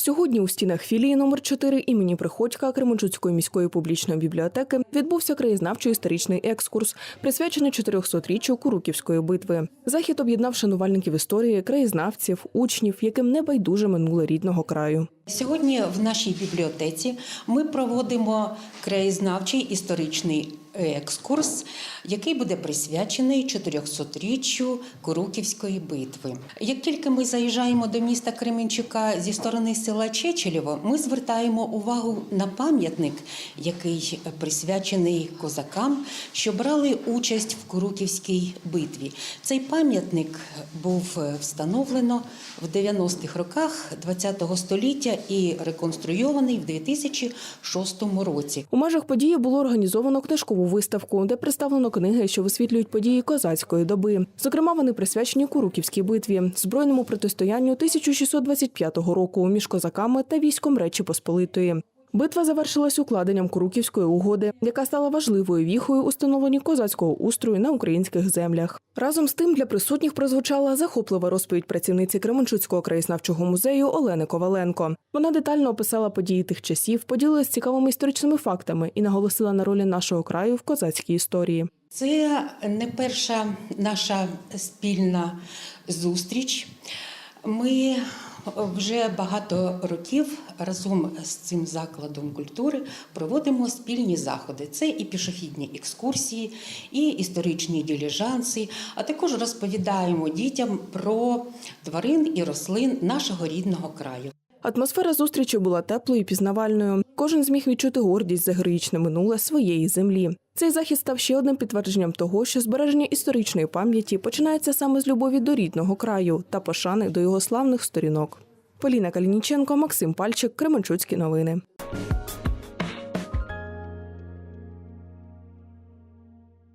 Сьогодні у стінах філії номер 4 імені Приходька Кременчуцької міської публічної бібліотеки відбувся краєзнавчо історичний екскурс, присвячений 400-річчю Куруківської битви. Захід об'єднав шанувальників історії, краєзнавців, учнів, яким не байдуже минуле рідного краю. Сьогодні в нашій бібліотеці ми проводимо краєзнавчий історичний екскурс, який буде присвячений 400-річчю Куруківської битви. Як тільки ми заїжджаємо до міста Кременчука зі сторони села Чечелєво, ми звертаємо увагу на пам'ятник, який присвячений козакам, що брали участь в Куруківській битві. Цей пам'ятник був встановлено в 90-х роках ХХ століття і реконструйований в 2006 році. У межах події було організовано книжкову виставку, де представлено книги, що висвітлюють події козацької доби. Зокрема, вони присвячені Куруківській битві, збройному протистоянню 1625 року між козаками та військом Речі Посполитої. Битва завершилась укладенням Куруківської угоди, яка стала важливою віхою у козацького устрою на українських землях. Разом з тим для присутніх прозвучала захоплива розповідь працівниці Кременчуцького краєзнавчого музею Олени Коваленко. Вона детально описала події тих часів, поділилась цікавими історичними фактами і наголосила на ролі нашого краю в козацькій історії. Це не перша наша спільна зустріч. Ми вже багато років разом з цим закладом культури проводимо спільні заходи. Це і пішохідні екскурсії, і історичні діліжанси, а також розповідаємо дітям про тварин і рослин нашого рідного краю. Атмосфера зустрічі була теплою і пізнавальною. Кожен зміг відчути гордість за героїчне минуле своєї землі. Цей захід став ще одним підтвердженням того, що збереження історичної пам'яті починається саме з любові до рідного краю та пошани до його славних сторінок. Поліна Калініченко, Максим Пальчик, Кременчуцькі новини.